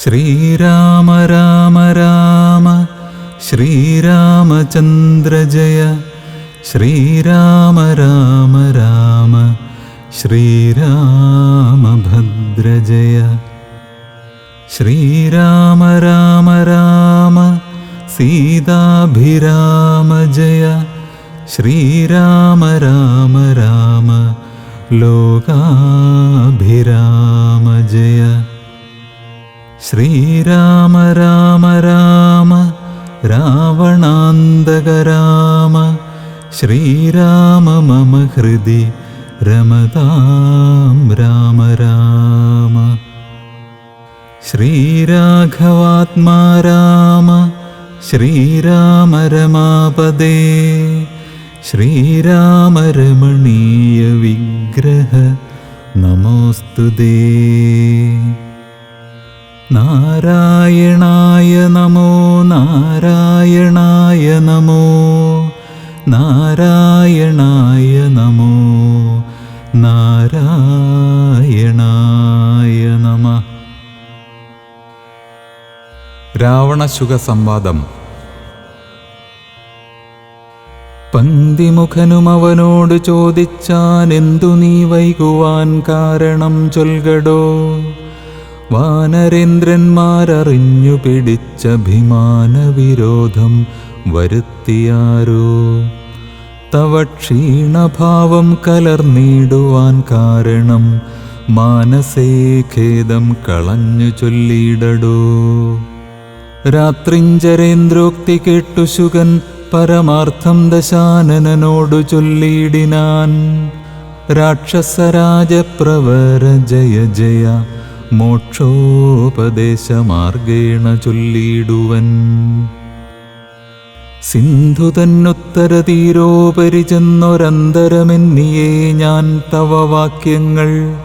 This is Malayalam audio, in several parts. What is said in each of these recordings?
श्रीराम राम राम श्रीरामचन्द्र जय श्रीराम राम राम श्रीरामभद्रजय श्रीराम राम राम सीताभिराम जय श्रीराम राम राम लोकाभिराम जय। श्रीराम राम राम रावणान्दकराम श्रीराम मम हृदि रमतां राम राम। श्रीराघवात्मा राम श्रीराम रमापदे श्रीराम रमणीयविग्रह नमोऽस्तु दे। നാരായണായ നമോ നാരായണായ നമോ നാരായണായ നമോ നാരായണായ നമ. രാവണശുഖ സംവാദം പന്തിമുഖനും അവനോട് ചോദിച്ചാൻ എന്തു നീ വൈകുവാൻ കാരണം ചൊൽകടോ? വാനരേന്ദ്രന്മാരറിഞ്ഞു പിടിച്ച ഭീമാനവിരോധം വരുത്തിയാരോ? തവ ക്ഷീണഭാവം കലർന്നിടുവാൻ കാരണം മാനസേ ഖേദം കളഞ്ഞു ചൊല്ലിയിടടോ? രാത്രിഞ്ചരേന്ദ്രോക്തി കേട്ടു ശുകൻ പരമാർത്ഥം ദശാനനോടു ചൊല്ലിയിടിനാൻ. രാക്ഷസരാജപ്രവര ജയ ജയ മോക്ഷോപദേശമാർഗേണ ചൊല്ലിയിടുവൻ. സിന്ധു തന്നുത്തര തീരോപരി ചെന്നൊരന്തരമെന്നിയേ ഞാൻ തവ വാക്യങ്ങൾ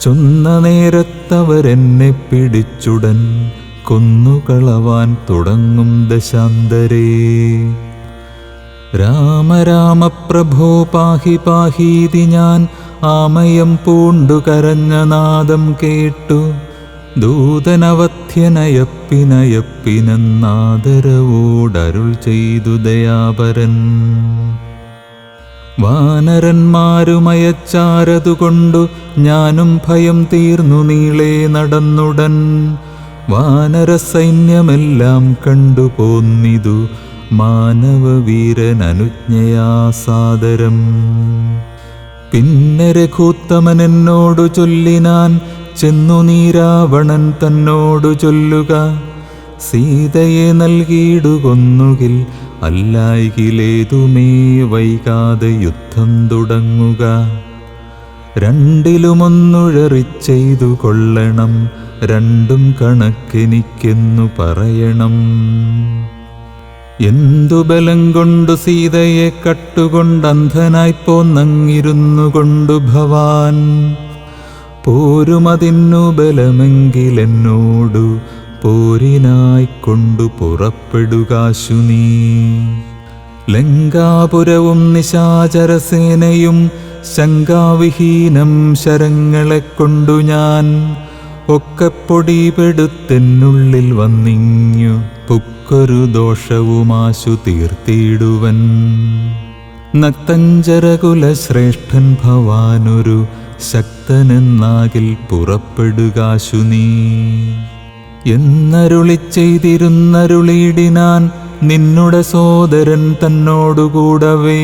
ചൊന്ന നേരത്തവരെന്നെ പിടിച്ചുടൻ കൊന്നുകളവാൻ തുടങ്ങും ദശാന്തരേ. രാമരാമപ്രഭോ രാമ പ്രഭോ പാഹി പാഹീതി ഞാൻ ആമയം പൂണ്ടു കരഞ്ഞ നാദം കേട്ടു. ദൂതനവധ്യനയപ്പിനയപ്പിനെന്നാദരവോടരുൾ ചെയ്തു ദയാപരൻ. വാനരന്മാരുമയച്ചാരതുകൊണ്ടു ഞാനും ഭയം തീർന്നു നീളെ നടന്നുടൻ. വാനരസൈന്യമെല്ലാം കണ്ടു പോന്നിതു മാനവവീരനനുജ്ഞയാ സാദരം പിന്നെ രഘുത്തമൻ എന്നോടു ചൊല്ലിനാൻ ചെന്നു നീരാവണൻ തന്നോടു ചൊല്ലുക. സീതയെ നൽകിയിടുകൊന്നുകിൽ അല്ലായികിലേതുമേ വൈകാതെ യുദ്ധം തുടങ്ങുക. രണ്ടിലുമൊന്നുഴറി ചെയ്തു കൊള്ളണം രണ്ടും കണക്കെനിക്കെന്നു പറയണം. എന്തു ബലം കൊണ്ടു സീതയെ കട്ടുകൊണ്ട് അന്ധനായി പോന്നങ്ങിരുന്നു കൊണ്ടു ഭവാൻ. പോരുമതിന്നു ബലമെങ്കിലെന്നോടു പോരിനായി കൊണ്ടു പുറപ്പെടുകാശു നീ ലങ്കാപുരവും നിശാചരസേനയും ശങ്കാവിഹീനം ശരങ്ങളെ കൊണ്ടു ഞാൻ. ഒക്കെ പൊടിപെടുത്തെന്നുള്ളിൽ വന്നിങ്ങു പുക്കൊരു ദോഷവുമാശു തീർത്തിയിടുവൻ നക്തഞ്ചരകുല ശ്രേഷ്ഠൻ ഭവാനൊരു ശക്തനെന്നാകിൽ പുറപ്പെടുകാശു നീ എന്നരുളി ചെയ്തിരുന്നരുളിയിടിനാൻ നിന്നുടെ സോദരൻ തന്നോടുകൂടവേ.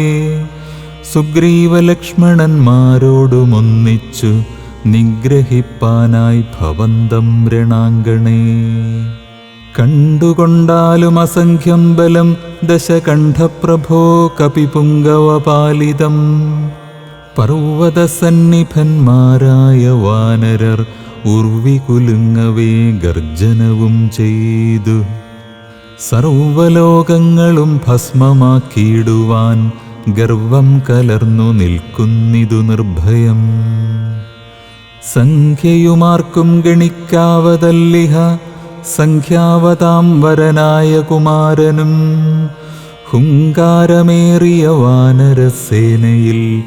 സുഗ്രീവലക്ഷ്മണന്മാരോടുമൊന്നിച്ചു നിഗ്രഹിപ്പാനായി ഭവന്തം രണാങ്കണേ. കണ്ടുകൊണ്ടാലും അസംഖ്യം ബലം ദശകണ്ഠപ്രഭോ കപിപുങ്കവപാലിതം പർവതസന്നിഭന്മാരായ വാനരർ ഉർവികുലുങ്ങവേ ഗർജനവും ചെയ്തു. സർവലോകങ്ങളും ഭസ്മമാക്കിയിടുവാൻ ഗർവം കലർന്നു നിൽക്കുന്നിതു നിർഭയം. സംഖ്യയുമാർക്കും ഗണിക്കാവതല്ലിഹ സംഖ്യാവതാം വരനായ കുമാരനും ഹുങ്കാരമേറിയ വാനരസേനയിൽ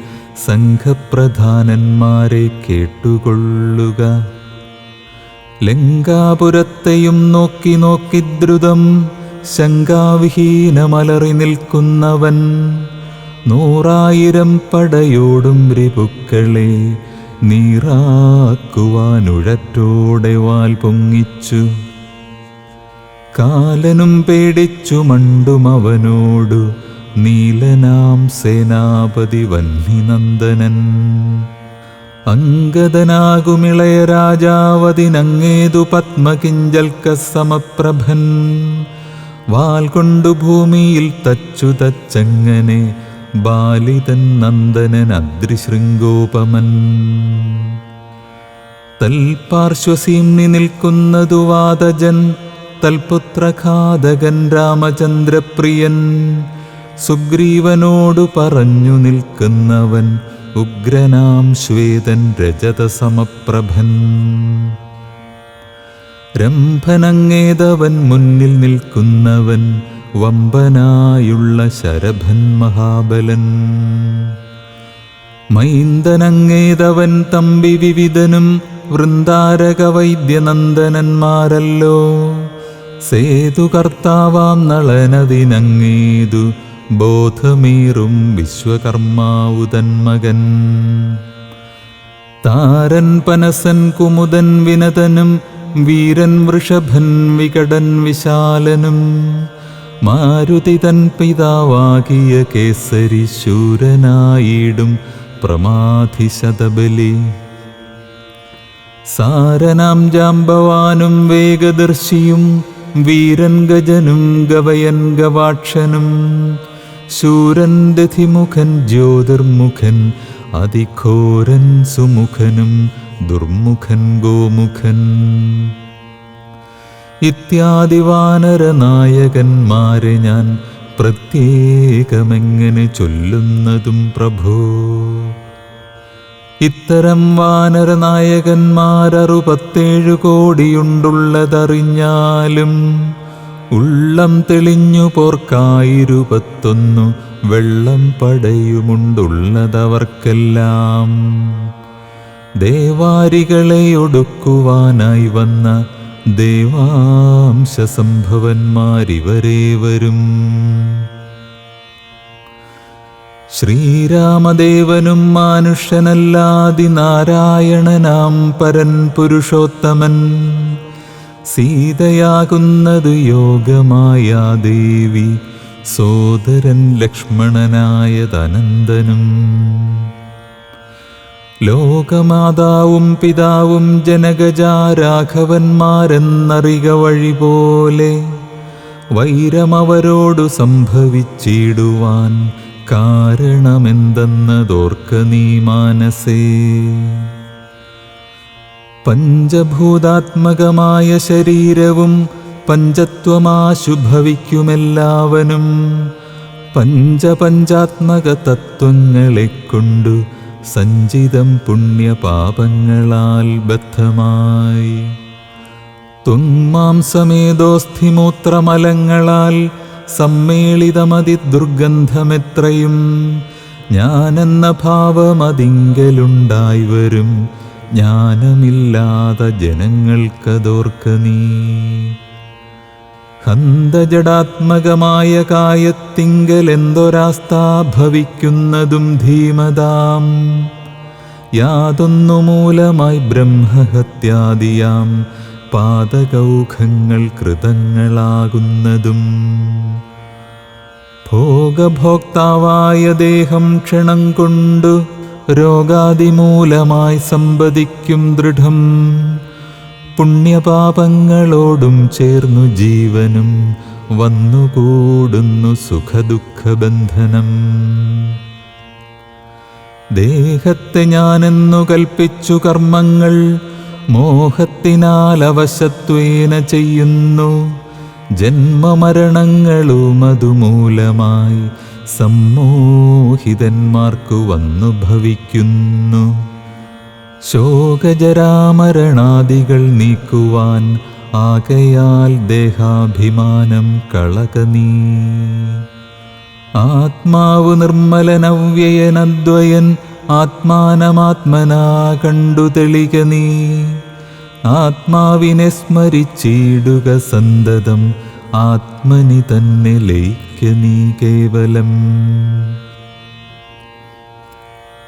സംഘപ്രധാനന്മാരെ കേട്ടുകൊള്ളുക. ലങ്കാപുരത്തെയും നോക്കി നോക്കി ദ്രുതം ശങ്കാവിഹീനമലറി നിൽക്കുന്നവൻ നൂറായിരം പടയോടും രിപുക്കളെ നീറാക്കുവാനുഴറ്റോടെ വാൽ പൊങ്ങിച്ചു. കാലനും പേടിച്ചു മണ്ടും അവനോടു നീലനാം സേനാപതി വന്നിനന്ദനൻ. അങ്കദനാകുമിളയ രാജാവതിനങ്ങേതു പത്മകിഞ്ചൽക്ക സമപ്രഭൻ വാൽ കൊണ്ടു ഭൂമിയിൽ തച്ചു തച്ചങ്ങനെ ബാലിതൻ നന്ദനൻ അദ്രിശൃംഗോപമൻ. തൽപാർശ്വസീംനി നിൽക്കുന്നതു വാതജൻ തൽപുത്രഘാതകൻ രാമചന്ദ്രപ്രിയൻ സുഗ്രീവനോടു പറഞ്ഞു നിൽക്കുന്നവൻ ഉഗ്രനാം ശ്വേതൻ രജതസമപ്രഭൻ. രംഭനങ്ങേതവൻ മുന്നിൽ നിൽക്കുന്നവൻ വമ്പനായുള്ള ശരഭൻ മഹാബലൻ. മൈന്ദനങ്ങേതവൻ തമ്പി വിവിധനും വൃന്ദാരക വൈദ്യനന്ദനന്മാരല്ലോ സേതുകർത്താവാം നളനതിനങ്ങേതു ബോധമേറും വിശ്വകർമാവു തന്മകൻ താരൻ പനസൻ കുമുദൻ വിനതനും വീരൻ വൃഷഭൻ വികടൻ വിശാലനും. മാരുതി തൻ പിതാവാകിയ കേസരി ശൂരനായിടും പ്രമാധി ശതബലി. സാരനാം ജാമ്പവാനും വേഗദർശിയും വീരൻ ഗജനും ഗവയൻ ഗവാക്ഷനും ശൂരൻ ദധിമുഖൻ ജ്യോതിർമുഖൻ അതിഘോരൻ സുമുഖനും ദുർമുഖൻ ഗോമുഖൻ. ഇത്യാദി വാനരനായകന്മാരെ ഞാൻ പ്രത്യേകമെങ്ങനെ ചൊല്ലുന്നതും പ്രഭോ? ഇത്തരം വാനരനായകന്മാരറുപത്തേഴു കോടിയുണ്ടുള്ളതറിഞ്ഞാലും ഉള്ളം തെളിഞ്ഞു പോർക്കായിരുപത്തൊന്നു വെള്ളം പടയുമുണ്ടുള്ളതവർക്കെല്ലാം. ദേവാരികളെ ഒടുക്കുവാനായി വന്ന ദേവാംശ സംഭവന്മാരിവരേ വരും ശ്രീരാമദേവനും മാനുഷ്യനല്ലാതി നാരായണനാം പരൻ പുരുഷോത്തമൻ. സീതയാകുന്നത് യോഗമായ ദേവി സോദരൻ ലക്ഷ്മണനായ തനന്ദനും ലോകമാതാവും പിതാവും ജനകജാരാഘവന്മാരെന്നറിക വഴി പോലെ വൈരമവരോടു സംഭവിച്ചിടുവാൻ കാരണമെന്തെന്നതോർക്ക നീ മാനസേ. പഞ്ചഭൂതാത്മകമായ ശരീരവും പഞ്ചത്വമാശുഭവിക്കുമെല്ലാവനും പഞ്ചപഞ്ചാത്മക തത്വങ്ങളെ കൊണ്ടു സഞ്ചിതം പുണ്യപാപങ്ങളാൽ ബദ്ധമായി. തുന്മാംസമേതോസ്ഥിമൂത്രമലങ്ങളാൽ സമ്മേളിതമതി ദുർഗന്ധമെത്രയും ഞാനെന്ന ഭാവമതിങ്കലുണ്ടായി വരും. ജ്ഞാനമില്ലാത്ത ജനങ്ങൾക്കതോർക്ക നീ. ഹന്തജടാത്മകമായ കായത്തിങ്കൽ എന്തൊരാസ്ഥാ ഭവിക്കുന്നതും ധീമതാം. യാതൊന്നു മൂലമായി ബ്രഹ്മഹത്യാദിയാം. പാതകൗഖങ്ങൾ കൃതങ്ങളാകുന്നതും. ഭോഗഭോക്താവായ ദേഹം ക്ഷണം കൊണ്ടു രോഗാതിമൂലമായി സമ്പദിക്കും ദൃഢം. പുണ്യപാപങ്ങളോടും ചേർന്നു ജീവനും വന്നുകൂടുന്നു സുഖദുഃഖബന്ധനം. ദേഹത്തെ ഞാനെന്നു കൽപ്പിച്ചു കർമ്മങ്ങൾ മോഹത്തിനാൽ അവശത്വേന ചെയ്യുന്നു. ജന്മമരണങ്ങളും അതുമൂലമായി സമ്മോഹിതന്മാർക്കു വന്നു ഭവിക്കുന്നു. ശോകജരാമരണാദികൾ നീക്കുവാൻ ആകയാൽ ദേഹാഭിമാനം കളകനീ. ആത്മാവ് നിർമ്മലനവ്യയനദ്വയൻ ആത്മാനമാത്മനാ കണ്ടു തെളിക നീ. ആത്മാവിനെ സ്മരിച്ചിടുക സന്തതം ആത്മനി തന്നെ ലയിക്ക നീ കേവലം.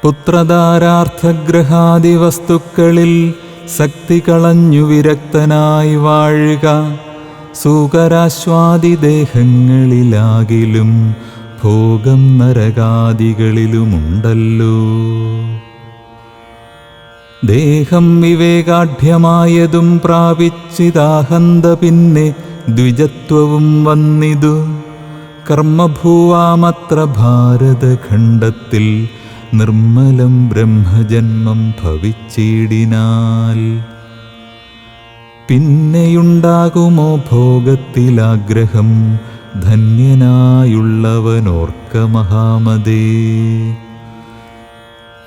പുത്രധാരാർത്ഥഗ്രഹാദി വസ്തുക്കളിൽ ശക്തി കളഞ്ഞു വിരക്തനായി വാഴുക സൂകരാശ്വാദി ദേഹങ്ങളിലാകിലും ഭോഗം നരകാദികളിലുമുണ്ടല്ലോ. ദേഹം വിവേകാഢ്യമായതും പ്രാപിച്ചിതാഹന്ത പിന്നെ ദ്വിജത്വവും വന്നിതു. കർമ്മഭൂവാമത്ര ഭാരതഖണ്ഡത്തിൽ നിർമ്മലം ബ്രഹ്മജന്മം ഭവിച്ചിടിനാൽ. പിന്നെയുണ്ടാകുമോ ഭോഗത്തിലാഗ്രഹം? ധന്യനായുള്ളവനോർക്ക മഹാമതേ.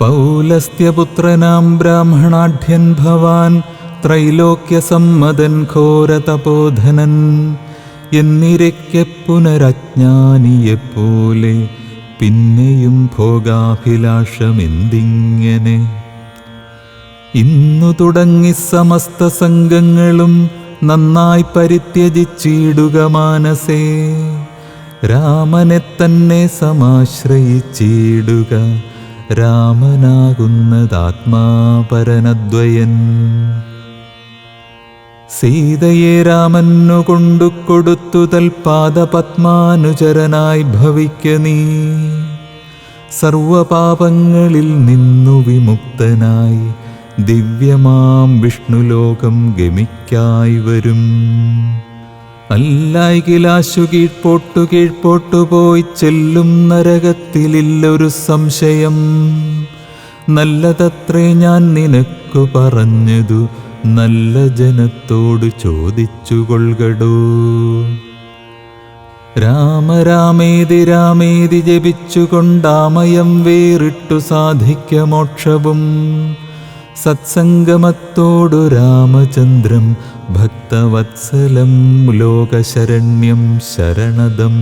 പൗലസ്ത്യപുത്രനാം ബ്രാഹ്മണാഢ്യൻ ഭവാൻ ത്രൈലോക്യസമ്മതൻ ഘോരതപോധനൻ എന്നിരയ്ക്ക് പുനരജ്ഞാനിയെപ്പോലെ പിന്നെയും ഭോഗാഭിലാഷമെന്തിങ്ങനെ? ഇന്നു തുടങ്ങി സമസ്ത സംഘങ്ങളും നന്നായി പരിത്യജിച്ചിടുക മാനസേ. രാമനെ തന്നെ സമാശ്രയിച്ചിടുക. രാമനാകുന്നതാത്മാപരനദ്വയൻ. സീതയെ രാമനു കൊണ്ടു കൊടുത്തു തൽപാദപത്മാനുചരനായി ഭവിക്ക നീ. സർവപാപങ്ങളിൽ നിന്നു വിമുക്തനായി ദിവ്യമാം വിഷ്ണുലോകം ഗമിക്കായി വരും. അല്ലായികിലാശു കീഴ്പോട്ടു കീഴ്പോട്ടു പോയി ചെല്ലും നരകത്തിലില്ലൊരു സംശയം. നല്ലതത്രേ ഞാൻ നിനക്കു പറഞ്ഞതു നല്ല ജനത്തോട് ചോദിച്ചു കൊൾകടോ. രാമരാമേതി രാമേതി ജപിച്ചുകൊണ്ടാമയം വേറിട്ടു സാധിക്ക മോക്ഷവും. സത്സംഗമത്തോടു രാമചന്ദ്രം ഭക്തവത്സലം ലോകശരണ്യം ശരണദം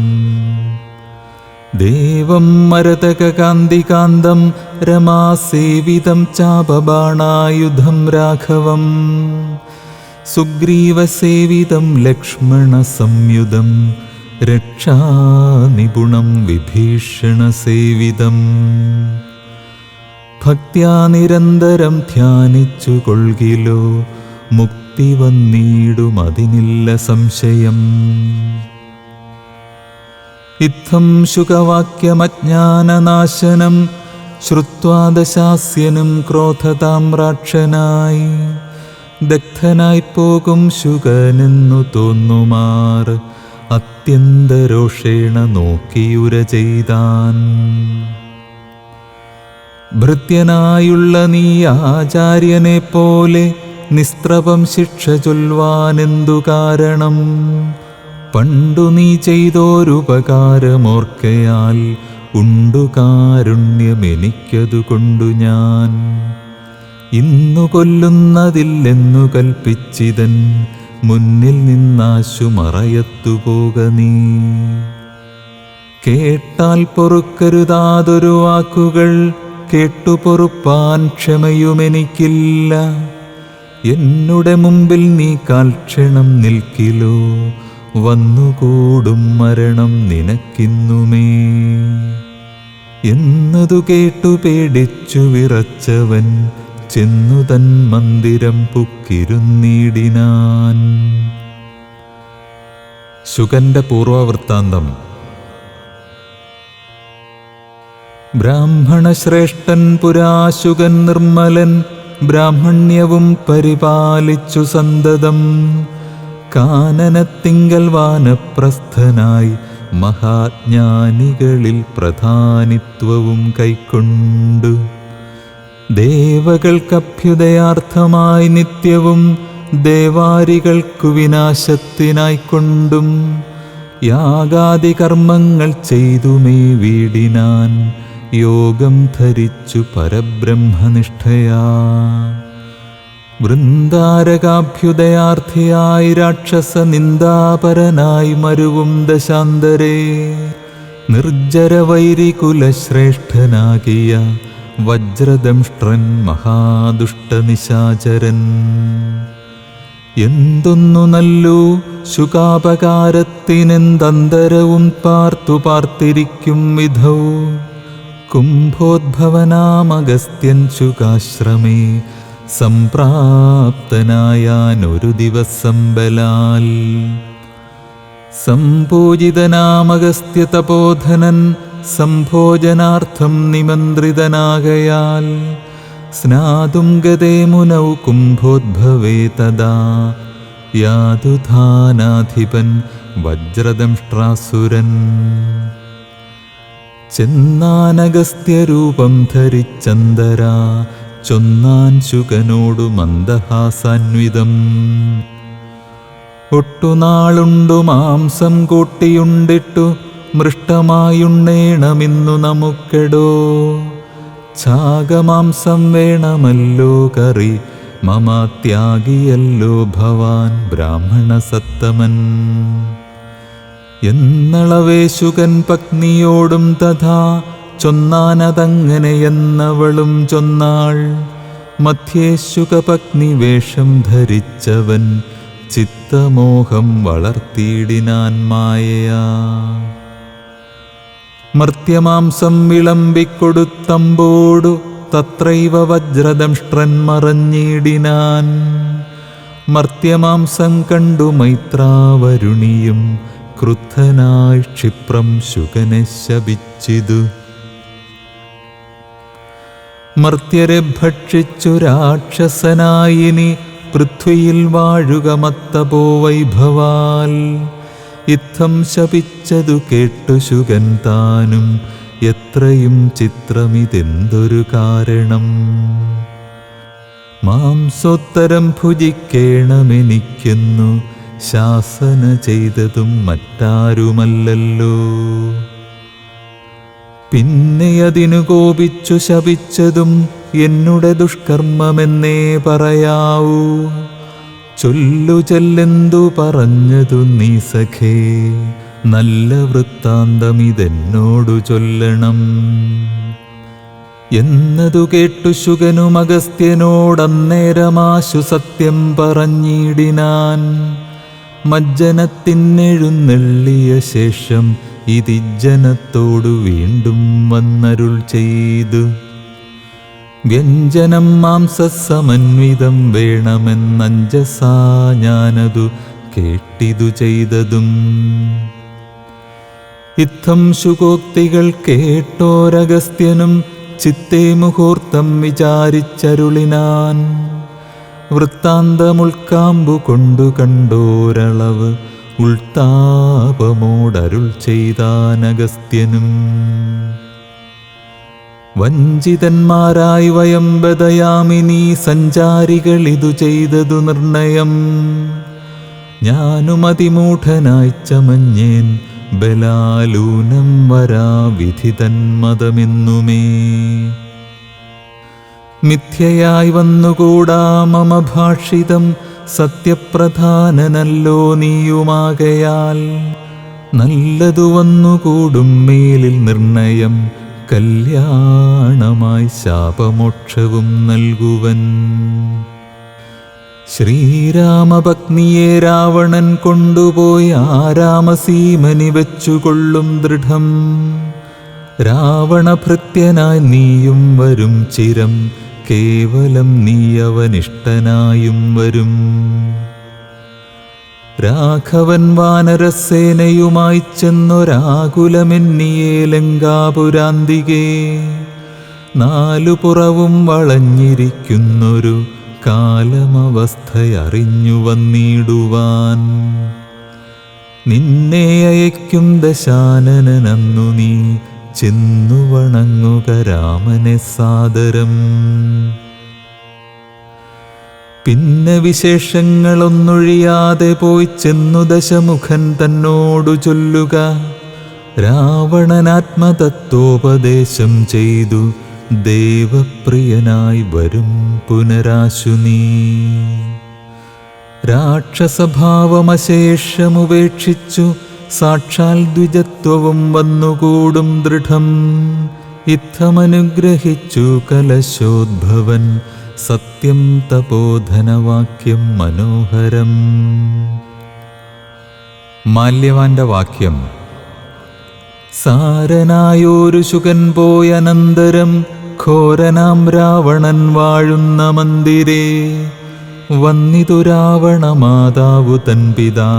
ദേവം മരതകകാന്തികാന്തം രമാസേവിതം ചാപബാണായുധം രാഘവം. സുഗ്രീവസേവിതം ലക്ഷ്മണസംയുതം രക്ഷാനിപുണം വിഭീഷണസേവിതം. ഭക്ത്യാ നിരന്തരം ധ്യാനിച്ചു കൊള്ളിലോ മുക്തി വന്നിടുമതിനില്ല സംശയം. ഇത്തം ശുഖവാക്യമജ്ഞാനനാശനം ശ്രുത്വാദശാസ്യനും ക്രോധതാമ്രാക്ഷനായി. ദഗ്ധനായി പോകും ശുകനെന്നു തോന്നുമാർ അത്യന്തരോഷേണ നോക്കിയുര ചെയ്താൻ. ഭൃത്യനായുള്ള നീ ആചാര്യനെ പോലെ നിസ്ത്രവം ശിക്ഷ ചൊൽവാനെന്തു കാരണം? പണ്ടു നീ ചെയ്തോരുപകാരമോർക്കയാൽ ഉണ്ടു കാരുണ്യമെനിക്കതു കൊണ്ടു ഞാൻ. ഇന്നു കൊല്ലുന്നതില്ലെന്നു കൽപ്പിച്ചിതൻ മുന്നിൽ നിന്നാശു മറയത്തു പോക നീ. കേട്ടാൽ പൊറുക്കരുതാതൊരു വാക്കുകൾ കേട്ടു പൊറുപ്പാൻ ക്ഷമയുമെനിക്കില്ല. എന്നുടെ മുമ്പിൽ നീ കാൽക്ഷണം നിൽക്കിലോ? വന്നുകൂടും മരണം നിനക്കിന്നുമേ. എന്നതു കേട്ടു പേടിച്ചു വിറച്ചവൻ ചെന്നു തൻ മന്ദിരം പുക്കിരുന്നിടിനാൻ. ശുകന്റെ പൂർവവൃത്താന്തം. ബ്രാഹ്മണശ്രേഷ്ഠൻ പുരാശുകൻ നിർമ്മലൻ ബ്രാഹ്മണ്യവും പരിപാലിച്ചു സന്തതം. കാനനത്തിങ്കൽ വാനപ്രസ്ഥനായി മഹാജ്ഞാനികളിൽ പ്രധാനിത്വവും കൈക്കൊണ്ടു. ദേവകൾക്കഭ്യുദയാർത്ഥമായി നിത്യവും ദേവാരികൾക്കു വിനാശത്തിനായിക്കൊണ്ടും യാഗാദി കർമ്മങ്ങൾ ചെയ്തുമേ വീടിനാൻ യോഗം ധരിച്ചു പരബ്രഹ്മനിഷ്ഠയാ. വൃന്ദാരകാഭ്യുദയാർത്ഥിയായി രാക്ഷസ നിന്ദാപരനായി മരുവും ദശാന്തരേ. നിർജരവൈരികുലശ്രേഷ്ഠനാകിയ വജ്രദംഷ്ട്രൻ മഹാദുഷ്ടനിശാചരൻ. എന്തൊന്നു നല്ലു ശുകാപകാരത്തിനെന്തന്തരവും പാർത്തു പാർത്തിരിക്കും വിധൗ. കുംഭോദ്ഭവനാമഗസ്ത്യൻ ശുകാശ്രമേ സംപ്രാപ്തനായാനൊരു ദിവസം ബലാൽ. സംപൂജിതനാമഗസ്ത്യ തപോധനൻ സംഭോജനാർത്ഥം നിമന്ത്രിതനാകയാൽ സ്നാതും ഗതേ മുനൗ കുംഭോദ്ഭവേ തദാ യാതുധാനാധിപൻ വജ്രദംഷ്ട്രാസുരൻ. ചെന്നാനഗസ്ത്യരൂപം ധരിച്ചന്തര ചൊന്നാൻ ശുകനോടു മന്ദഹാസാന്വിതം. ഒട്ടുനാളുണ്ടു മാംസം കൂട്ടിയുണ്ടിട്ടു മൃഷ്ടമായുണ്ണേണമിന്നു നമുക്കെടോ. ഛാഗമാംസം വേണമല്ലോ കറി മമാത്യാഗിയല്ലോ ഭവാൻ ബ്രാഹ്മണ സത്തമൻ എന്നളവേശുകൻ പത്നിയോടും തഥാ ചൊന്നാനതങ്ങനെയെന്നവളും ചൊന്നാൾ. മധ്യേശുക പത്നി വേഷം ധരിച്ചവൻ ചിത്തമോഹം വളർത്തിയിടിനാൻ മായയാ. മർത്യമാംസം വിളമ്പിക്കൊടുത്തമ്പോടു തത്രൈവ വജ്രദംഷ്ട്രൻ മറഞ്ഞിടിനാൻ. മർത്യമാംസം കണ്ടു മൈത്രാവരുണിയും ക്രുദ്ധനായി ക്ഷിപ്രം ശുകനെ ശപിച്ചിതു. മർത്യരെ ഭക്ഷിച്ചു രാക്ഷസനായിനി പൃഥ്വിയിൽ വാഴുക മത്തപോ വൈഭവാൽ. ഇത്തം ശപിച്ചതു കേട്ടു ശുകൻ താനും എത്രയും ചിത്രമിതെന്തൊരു കാരണം? മാംസോത്തരം ഭുജിക്കേണമെനിക്കുന്നു ശാസന ചെയ്തതും മറ്റാരുമല്ലല്ലോ. പിന്നെ അതിനു കോപിച്ചു ശപിച്ചതും എന്നുടെ ദുഷ്കർമ്മമെന്നേ പറയാവൂ. ചൊല്ലു ചെല്ലെന്തു പറഞ്ഞതു നീ സഖേ നല്ല വൃത്താന്തം ഇതെന്നോടു ചൊല്ലണം. എന്നതു കേട്ടു ശുകനും അഗസ്ത്യനോടന്നേരമാശു സത്യം പറഞ്ഞിടിനാൻ. മജ്ജനത്തിനെഴുന്നള്ളിയ ശേഷം ഇതിജ്ജനത്തോടു വീണ്ടും വന്നരുൾ ചെയ്തു. വ്യഞ്ജനം മാംസസമന്വിതം വേണമെന്നഞ്ചസാ ഞാനതു കേട്ടിതു ചെയ്തതും. ഇത്തം ശുകോക്തികൾ കേട്ടോരഗസ്ത്യനും ചിത്തേ മുഹൂർത്തം വിചാരിച്ചരുളിനാൻ. വൃത്താന്തമുൾക്കാമ്പു കൊണ്ടു കണ്ടോരളവ് ഉൾത്താപമോടരുൾ ചെയ്താനഗസ്ത്യനും. വഞ്ചിതന്മാരായി വയം ബദയാമിനി സഞ്ചാരികൾ ഇതു ചെയ്തതു നിർണയം. ഞാനും അതിമൂഢനായി ചമഞ്ഞേൻ ബലാലൂനം വരാ വിധിതൻ മതമെന്നുമേ മിഥ്യയായി വന്നുകൂടാ മമ ഭാഷിതം. സത്യപ്രധാനനല്ലോ നീയുമാകയാൽ. നല്ലതു വന്നുകൂടും മേലിൽ നിർണയം. കല്യാണമായി ശാപമോക്ഷവും നൽകുവൻ. ശ്രീരാമഭഗ്നിയെ രാവണൻ കൊണ്ടുപോയി ആരാമസീമനി വെച്ചുകൊള്ളും ദൃഢം. രാവണഭൃത്യനായി നീയും വരും ചിരം. കേവലം നീയവനിഷ്ടനായും വരും. രാഘവൻ വാനരസേനയുമായി ചെന്നൊരാകുലമെന്നിയേ ലങ്കാപുരാന്തികേ. നാലു പുറവും വളഞ്ഞിരിക്കുന്നൊരു കാലമവസ്ഥയറിഞ്ഞു വന്നിടുവാൻ നിന്നെ അയക്കും ദശാനനന്നു നീ ചെന്നു വണങ്ങുക രാമനെ സാദരം. പിന്നെ വിശേഷങ്ങളൊന്നൊഴിയാതെ പോയി ചെന്നു ദശമുഖൻ തന്നോടു ചൊല്ലുക. രാവണനാത്മതത്വോപദേശം ചെയ്തു ദേവപ്രിയനായി വരും പുനരാശുനീ. രാക്ഷസഭാവമശേഷമുപേക്ഷിച്ചു സാക്ഷാൽ ദ്വിജത്വവും വന്നുകൂടും ദൃഢം. ഇത്തമനുഗ്രഹിച്ചു കലശോദ്ഭവൻ സത്യം തപോധനവാക്യം മനോഹരം. മാല്യവാന്റെ വാക്യം സാരനായൊരു ശുകൻ പോയനന്തരം ഘോരനാം രാവണൻ വാഴുന്ന മന്ദിരേ വന്നിതു രാവണ മാതാവു തൻ പിതാ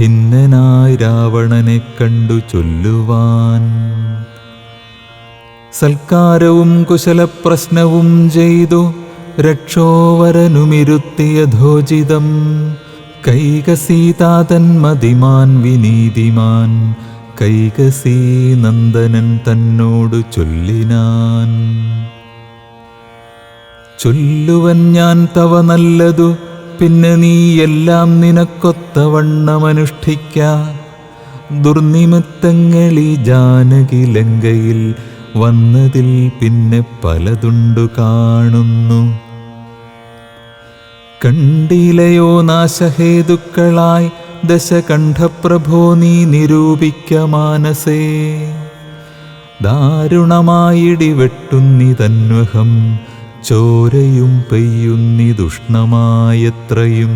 ഖിന്നനായി രാവണനെ കണ്ടു ചൊല്ലുവാൻ. സൽക്കാരവും കുശലപ്രശ്നവും ചെയ്തു രക്ഷോവരനുമിരുത്തിയധോചിതം കൈകസീതാതൻ മതിമാൻ വിനീതിമാൻ കൈകസീ നന്ദനൻ തന്നോട് ചൊല്ലിനാൻ. ചൊല്ലുവൻ ഞാൻ തവ നല്ലതു പിന്നെ നീ എല്ലാം നിനക്കൊത്തവണ്ണമനുഷ്ഠിക്ക. ദുർനിമിത്തങ്ങളി ജാനകി ലങ്കയിൽ വന്നതിൽ പിന്നെ പലതുണ്ടു കാണുന്നു. കണ്ടിലയോ നാശഹേതുക്കളായി ദശകണ്ഠപ്രഭോ നീ നിരൂപിക്ക മാനസേ. ദാരുണമായിടിവെട്ടുന്നി തന്വഹം ചോരയും പെയ്യുന്നിതുഷ്ണമായത്രയും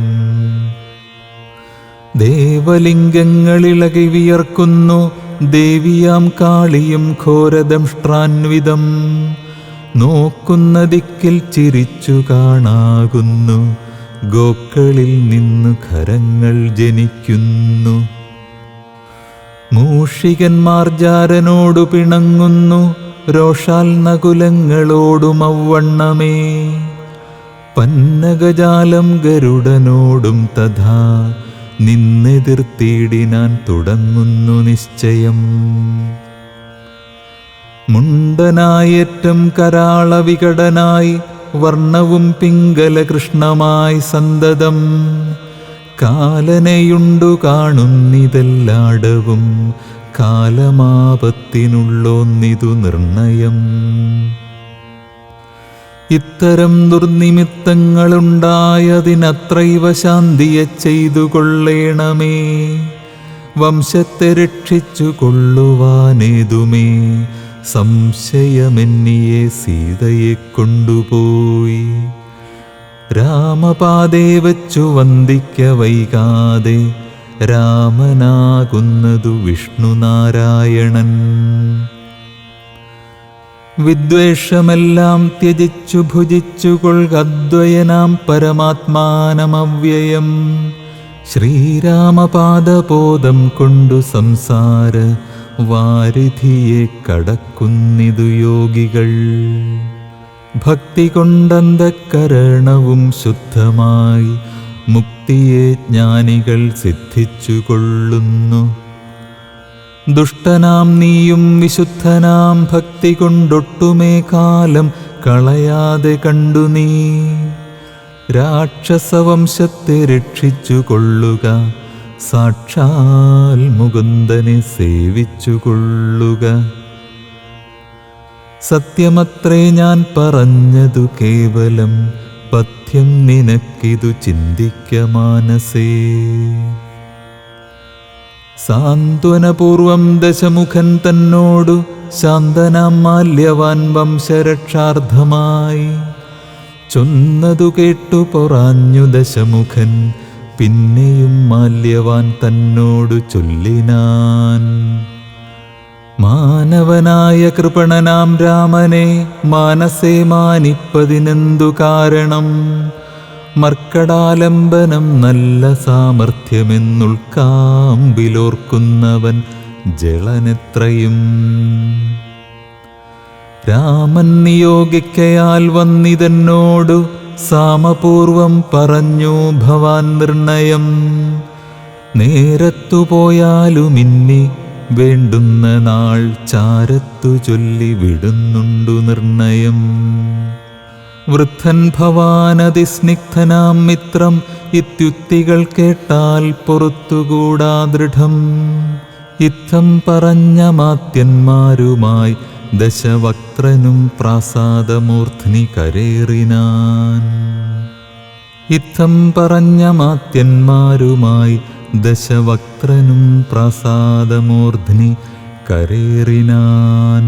ദേവലിംഗങ്ങളിളകി വിയർക്കുന്നു ദേവിയാം കാളിയും ഘോരദംഷ്ട്രാൻവിതം നോക്കുന്ന ദിക്കിൽ ചിരിച്ചു കാണാകുന്നു ഗോക്കളിൽ നിന്ന് ഖരങ്ങൾ ജനിക്കുന്നു. മൂഷികന്മാർ ജാരനോടു പിണങ്ങുന്നു രോഷാൽ നകുലങ്ങളോടും പന്നഗജാലം ഗരുഡനോടും തഥാ നിന്നെതിർത്തിയിടിനാൻ തുടങ്ങുന്നു നിശ്ചയം. മുണ്ടനായേറ്റം കരാള വികടനായി വർണവും പിങ്കല കൃഷ്ണമായി സന്തതം. കാലനയുണ്ടു കാണുന്നിതെല്ലാടവും കാലമാപത്തിനുള്ളോന്നിതു നിർണയം. ഇത്തരം ദുർനിമിത്തങ്ങളുണ്ടായതിനത്രൈവ ശാന്തിയെ ചെയ്തു കൊള്ളേണമേ വംശത്തെ രക്ഷിച്ചു കൊള്ളുവാനേതുമേ സംശയമെന്നിയെ സീതയെ കൊണ്ടുപോയി. രാമപാതേ വച്ചു വന്ദിക്ക വൈകാതെ രാമനാകുന്നതു വിഷ്ണുനാരായണൻ. വിദ്വേഷമെല്ലാം ത്യജിച്ചു ഭുജിച്ചു കൊൾകദ്വയനാം പരമാത്മാനമവ്യയം. ശ്രീരാമപാദബോധം കൊണ്ടു സംസാര വാരിധിയെ കടക്കുന്നിതു യോഗികൾ. ഭക്തി കൊണ്ടന്തക്കരണവും ശുദ്ധമായി മുക്തിയെ ജ്ഞാനികൾ സിദ്ധിച്ചു കൊള്ളുന്നു ദുഷ്ടനാം നീയും വിശുദ്ധനാം ഭക്തി കൊണ്ടൊട്ടുമേ കാലം കളയാതെ കണ്ടു നീ. രാക്ഷസവംശത്തെ രക്ഷിച്ചു കൊള്ളുക സാക്ഷാൽ മുകുന്ദനെ സേവിച്ചു കൊള്ളുക സത്യമത്രേ ഞാൻ പറഞ്ഞതു കേവലം പഥ്യം നിനക്കിതു ചിന്തിക്ക മാനസേ. സാന്ത്വനപൂർവം ദശമുഖൻ തന്നോടു ശാന്തനാം മാല്യവാൻ വംശരക്ഷാർത്ഥമായി ചൊന്നതു കേട്ടു പൊറാഞ്ഞു ദശമുഖൻ പിന്നെയും മാല്യവാൻ തന്നോടു ചൊല്ലിനാൻ. മാനവനായ കൃപണനാം രാമനെ മാനസേ മാനിപ്പതിനെന്തു കാരണം? മർക്കടാലംബനം നല്ല സാമർഥ്യമെന്നുൾക്കാമ്പിലോർക്കുന്നവൻ ജളനെത്രയും? രാമൻ നിയോഗിക്കയാൽ വന്നിതെന്നോടു സാമപൂർവം പറഞ്ഞു ഭവാൻ നിർണയം. നേരത്തു പോയാലുമിന്നി വേണ്ടുന്ന നാൾ ചാരത്തു ചൊല്ലി വിടുന്നുണ്ടു നിർണയം. വൃദ്ധൻ ഭവാനതിസ്നിഗ്ധനാം മിത്രം ഇത്യുക്തികൾ കേട്ടാൽ പുറത്തുകൂടാ ദൃഢം. ഇത്തം പറഞ്ഞ മാത്യന്മാരുമായി ദശവക്ത്രനും പ്രാസാദമൂർധ്നി കരേറിനാൻ. ഇത്തം പറഞ്ഞ മാത്യന്മാരുമായി ദശവക്ത്രനും പ്രസാദമൂർധ്നി കരേറിനാൻ.